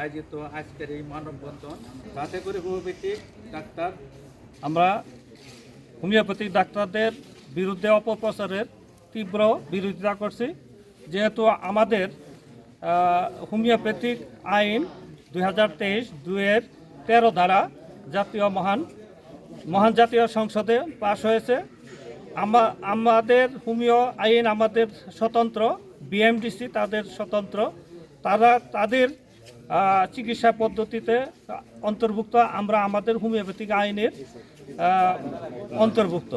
আয়োজিত আজকের এই মানববন্ধন তাতে করে হোমিওপ্যাথিক ডাক্তার, আমরা হোমিওপ্যাথিক ডাক্তারদের বিরুদ্ধে অপপ্রচারের তীব্র বিরোধিতা করছি। যেহেতু আমাদের হোমিওপ্যাথিক আইন দুই হাজার তেইশ দুয়ের তেরো ধারা জাতীয় মহান মহান জাতীয় সংসদে পাশ হয়েছে। আমাদের হোমিও আইন আমাদের স্বতন্ত্র, বিএমডিসি তাদের স্বতন্ত্র। তারা, তাদের চিকিৎসা পদ্ধতিতে অন্তর্ভুক্ত, আমরা আমাদের হোমিওপ্যাথিক আইনের অন্তর্ভুক্ত।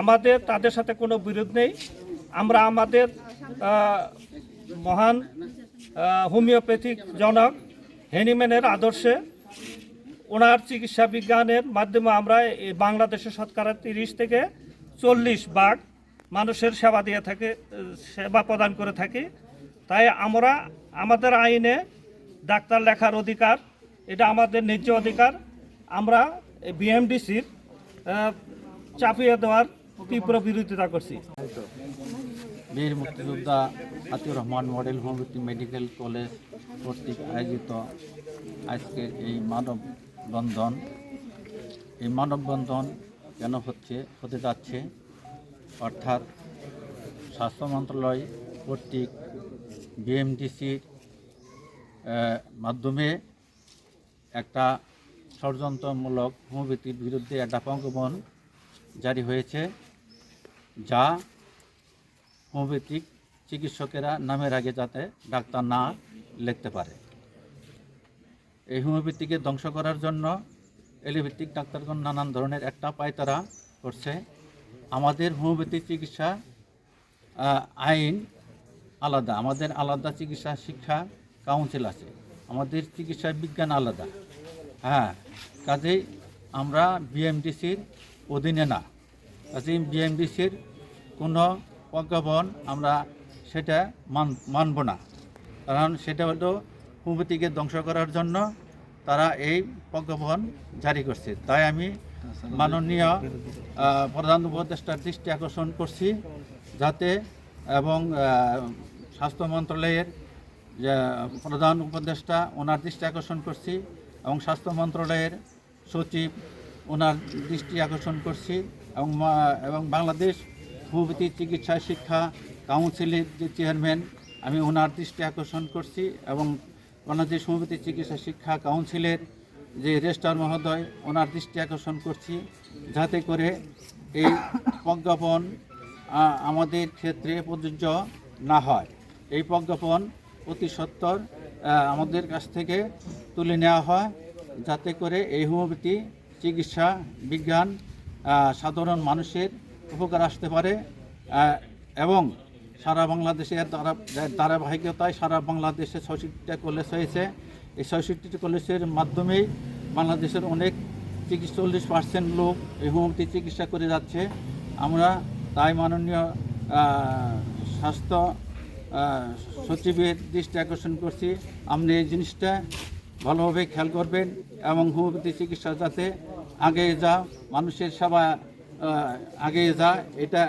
আমাদের, তাদের সাথে কোনো বিরোধ নেই। আমরা আমাদের মহান হোমিওপ্যাথিক জনক হেনিম্যানের আদর্শে ওনার চিকিৎসা বিজ্ঞানের মাধ্যমে আমরা এই বাংলাদেশে শতকরা তিরিশ থেকে চল্লিশ ভাগ মানুষের সেবা দিয়ে থাকে, সেবা প্রদান করে থাকি। তাই আমরা আমাদের আইনে ডাক্তার লেখার অধিকার, এটা আমাদের ন্যায্য অধিকার। আমরা বিএমডিসির চাপিয়ে দেওয়ার তীব্র বিরোধিতা করছি। বীর মুক্তিযোদ্ধা Atiur Rahman model homoeopathy medical college কর্তৃক আয়োজিত আজকের এই মানববন্ধন এই মানববন্ধন কেন হচ্ছে, হতে যাচ্ছে? অর্থাৎ স্বাস্থ্য মন্ত্রণালয় কর্তৃক বিএমডিসির মাধ্যমে একটা ষড়যন্ত্রমূলক হোমিওপ্যাথির বিরুদ্ধে একটা প্রজ্ঞাপন জারি হয়েছে, যা হোমিওপ্যাথিক চিকিৎসকেরা নামের আগে যাতে ডাক্তার না লিখতে পারে। এই হোমিওপ্যাথিকে ধ্বংস করার জন্য এলোপ্যাথিক ডাক্তারগণ নানান ধরনের একটা পায়তারা করছে। আমাদের হোমিওপ্যাথি চিকিৎসা আইন আলাদা, আমাদের আলাদা চিকিৎসা, শিক্ষা কাউন্সিল আছে। আমাদের চিকিৎসা বিজ্ঞান আলাদা। হ্যাঁ কাজেই আমরা বিএমডিসির অধীনে না। কাজেই বিএমডিসির কোনো প্রজ্ঞাপন আমরা সেটা মান, মানব না। কারণ সেটা হলো হোমিওপ্যাথিকে ধ্বংস করার জন্য তারা এই প্রজ্ঞাপন জারি করছে। তাই আমি মাননীয় প্রধান উপদেষ্টার দৃষ্টি আকর্ষণ করছি যাতে এবং স্বাস্থ্য মন্ত্রণালয়ের প্রধান উপদেষ্টা, ওনার দৃষ্টি আকর্ষণ করছি এবং স্বাস্থ্য মন্ত্রণালয়ের সচিব, ওনার দৃষ্টি আকর্ষণ করছি এবং এবং বাংলাদেশ হোমিওপ্যাথি চিকিৎসা শিক্ষা কাউন্সিলের যে চেয়ারম্যান, আমি ওনার দৃষ্টি আকর্ষণ করছি এবং বাংলাদেশ হোমিওপ্যাথি চিকিৎসা শিক্ষা কাউন্সিলের যে রেজিস্ট্রার মহোদয়, ওনার দৃষ্টি আকর্ষণ করছি যাতে করে এই প্রজ্ঞাপন আমাদের ক্ষেত্রে প্রযোজ্য না হয়। এই প্রজ্ঞাপন অতি সত্বর আহ, আমাদের কাছ থেকে তুলে নেওয়া হয় যাতে করে এই হোমিওপ্যাথি চিকিৎসা বিজ্ঞান সাধারণ মানুষের উপকার আসতে পারে এবং সারা বাংলাদেশে এর দ্বারা ধারাবাহিকতায় সারা বাংলাদেশে ছয়ষট্টিটা কলেজ হয়েছে। এই ছয়ষট্টিটি কলেজের মাধ্যমেই বাংলাদেশের অনেক চিকিৎসা চল্লিশ পার্সেন্ট লোক এই হোমিওপ্যাথি চিকিৎসা করে যাচ্ছে। আমরা তাই মাননীয় স্বাস্থ্য সচিবের দৃষ্টি আকর্ষণ করছি। আপনি এই জিনিসটা ভালোভাবে খেয়াল করবেন এবং হোমিওপ্যাথি চিকিৎসা যাতে আগে যা মানুষের সেবা আগে যা, এটা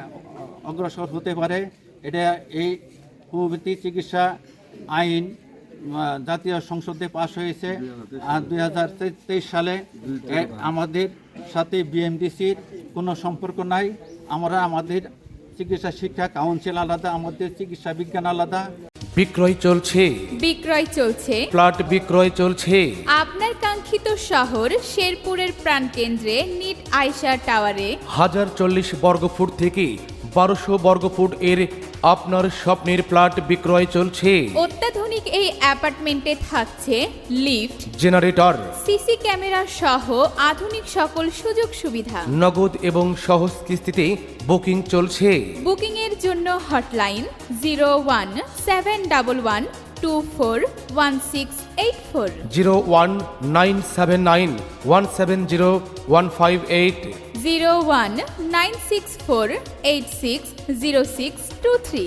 অগ্রসর হতে পারে। এটা এই হোমিওপ্যাথি চিকিৎসা আইন জাতীয় সংসদে পাশ হয়েছে। আর দুই হাজার তেইশ সালে আমাদের সাথে বিএমডিসির কোনো সম্পর্ক নাই। আমরা আমাদের চিকিৎসা শিক্ষা কাউন্সিল আলাদা আমাদের চিকিৎসা বিজ্ঞান আলাদা। বিক্রয় চলছে। বিক্রয় চলছে। প্লট বিক্রয় চলছে। আপনার কাঙ্ক্ষিত শহর শেরপুরের প্রাণকেন্দ্রে নিট আয়শা টাওয়ারে। হাজার চল্লিশ বর্গফুট থেকে বারোশো বর্গফুট এর আপনার স্বপ্নের প্লট বিক্রয় চলছে। অত্যাধুনিক এই অ্যাপার্টমেন্টে থাকছে লিফট জেনারেটর সিসি ক্যামেরা সহ আধুনিক সকল সুযোগ সুবিধা। নগদ এবং সহজ কিস্তিতে বুকিং চলছে। বুকিং এর জন্য hotline zero one seven double one two four one six eight four zero one nine seven nine one seven zero one five eight zero one nine six four eight six zero six two three